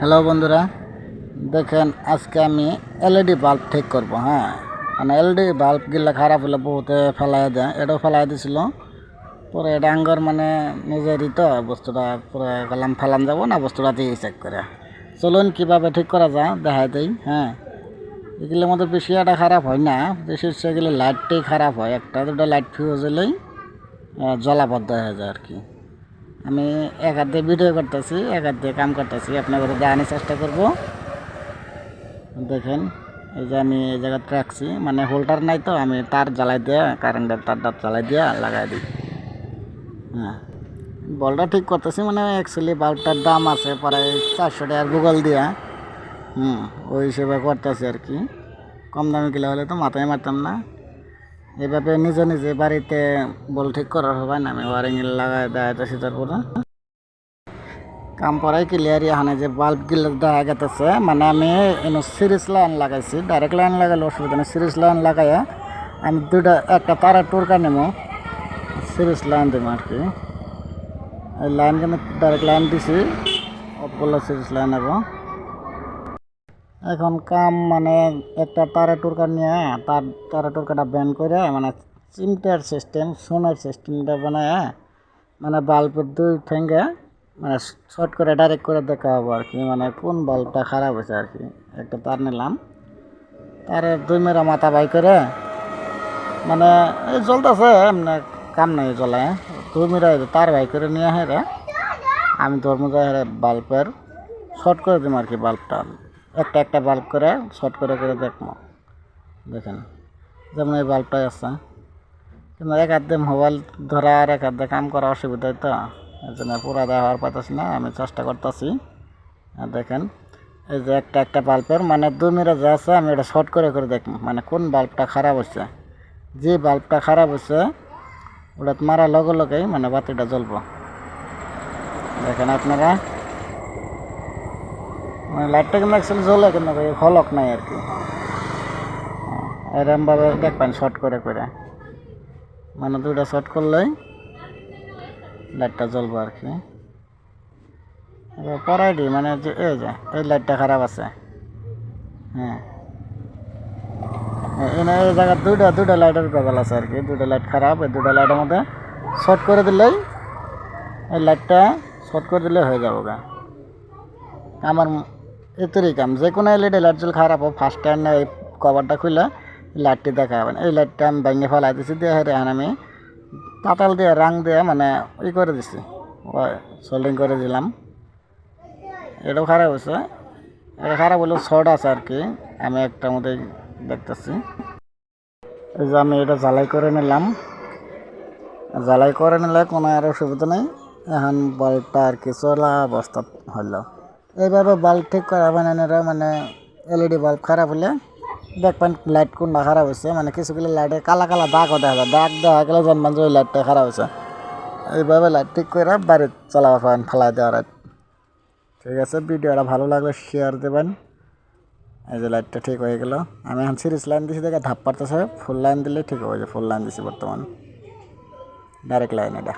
Hello বন্ধুরা, দেখেন আজকে আমি এলইডি বাল্ব ঠিক করব হ্যাঁ। মানে এলইডি বাল্বগুলো খারাপ হলে বহুতে ফেলাই দেয়, এটাও ফেলাই দিছিল। পরে এটা আঙ্গর মানে নিজেরই তো বস্তুটা পরে গেলাম ফেলাম যাব না, বস্তুটা দিয়ে চেক করে। চলুন কীভাবে ঠিক করা যায়, দেখাই দেই হ্যাঁ। এগুলোর মধ্যে বেশি একটা খারাপ হয় না, বেশি সেগুলো লাইটটাই খারাপ হয়, একটা দুটো লাইট ফিউজ হলেই জলাবদ্ধ হয়ে যায় আর কি। আমি এক হাত দিয়ে ভিডিও করতেছি এক হাত দিয়ে কাম করতেছি। আপনাদের দেখানোর চেষ্টা করব। দেখেন, এই যে আমি এই জায়গাতে রাখছি মানে হোল্ডার নাই তো, আমি তার জ্বালাই দিয়ে কারেন্টের তারটা জ্বালাই দিয়ে লাগাই দিই। হ্যাঁ। বলটা ঠিক করতেছি মানে অ্যাকচুয়ালি বাল্বটার দাম আছে প্রায় চারশো টাকার গুগল দিয়া। হুম, ওই হিসেবে করতেছি আর কি। কম দামে কিলো হলে তো মাথায় মারতাম না। এভাবে নিজে নিজে বাড়িতে বল ঠিক করার হবে না, আমি ওয়ারিং লাগাই দেখাইতেছি তারপরে। কাম পরাই ক্লিয়ার এখানে যে বাল্বগুলো দেখা গেতেছে মানে আমি এনে সিরিজ লাইন লাগাইছি ডাইরেক্ট লাইন লাগালে অসুবিধা নেই সিরিজ লাইন লাগাইয়া আমি দুটা একটা তারা টুরকা নেব সিরিজ লাইন দেবো আর কি। এই লাইন কিন্তু ডাইরেক্ট লাইন দিছি অপগুলো সিরিজ লাইন নেব এখন কাম মানে একটা তারা টুরকা নিয়ে, তার তারা টুরকাটা ব্যান করে মানে চিমটার সিস্টেম সোনার সিস্টেমটা বানায় মানে বাল্বের দুই ঠেঙ্গে মানে শর্ট করে ডাইরেক্ট করে দেখা হব আর কি। মানে কোন বাল্বটা খারাপ হয়েছে আর কি। একটা তার নিলাম। তারে দুই মেরা মাথা বাই করে মানে এই জ্বলতেছে, এমনি কাম নাই জ্বলে। দুই মেরা তার বাই করে নিয়ে হেরে আমি ধর্ম যাই হেরে বাল্বের শর্ট করে দিম আর কি বাল্বটা। একটা একটা বাল্ব করে শর্ট করে করে দেখব। দেখেন, যেমন এই বাল্বটাই আছে। কিন্তু এক হাত মোবাইল ধরা আর এক হাত কাম করা অসুবিধা তো। এই জন্য পুরা দেওয়া হওয়ার পাতাছি না, আমি চেষ্টা করতেছি। আর দেখেন, এই যে একটা একটা বাল্বের মানে দু মিনিট যা আছে আমি এটা শর্ট করে করে দেখব মানে কোন বাল্বটা খারাপ হচ্ছে যে বাল্বটা খারাপ হচ্ছে ওটা মারা লগে, লগেই মানে বাতিটা জ্বলবো। দেখেন আপনারা মানে লাইটটা কিন্তু অ্যাকচুয়ালি জ্বলে কিন্তু ওই হলক নাই আর কি। এরমভাবে দেখবেন শর্ট করে করে। মানে দুইটা শর্ট করলেই লাইটটা জ্বলবো আর কি। এবার পরাই দিই মানে যে এই যে, এই লাইটটা খারাপ আছে। হ্যাঁ। এনে এই জায়গায় দুইটা দুইটা লাইটের গজাল আছে আর কি। দুইটা লাইট খারাপ, এই দুইটা লাইটের মধ্যে শর্ট করে দিলেই এই লাইটটা শর্ট করে দিলে হয়ে যাব গা। আমার এতরই কাম। যে কোনো এলইডি যদি খারাপ হোক ফার্স্ট টাইম এই কভারটা খুলে লাইটটি দেখা হবে এই লাইটটা আমি ভেঙে ফেলাই দিছি, দিয়ে হেরে আমি পাতাল দিয়ে, রাং দিয়ে মানে ই করে দিছি সোল্ডিং করে দিলাম। এটাও খারাপ হয়েছে। এটা খারাপ হলেও শর্ট আছে আর কি, আমি একটা মধ্যে দেখতেছি। এই যে আমি এটা জ্বালাই করে নিলাম। জ্বালাই করে নিলে কোনো আর অসুবিধা নেই। এখন বাল্বটা আর কি চলা অবস্থা হইল এইভাবে বাল্ব ঠিক করা বানানোরা মানে এলইডি বাল্ব খারাপ হলে দেখবেন লাইট কোনটা খারাপ হয়েছে মানে কিছুগুলো লাইটে কালা কালা দাগও দেখা যায়। দাগ দেখা গেলে জানবেন যে ওই লাইটটা খারাপ হয়েছে এইভাবে লাইট ঠিক করে বাড়ি চালাবা পারেন ফেলাই দেওয়ার ঠিক আছে, ভিডিওটা ভালো লাগলে শেয়ার দেবেন। এই যে লাইটটা ঠিক হয়ে গেল। আমি এখন সিরিজ লাইন দিছি দেখে ধাপ পারতেছে। ফুল লাইন দিলে ঠিক হয়ে যায় ফুল লাইন দিছি বর্তমান। ডাইরেক্ট লাইন এটা।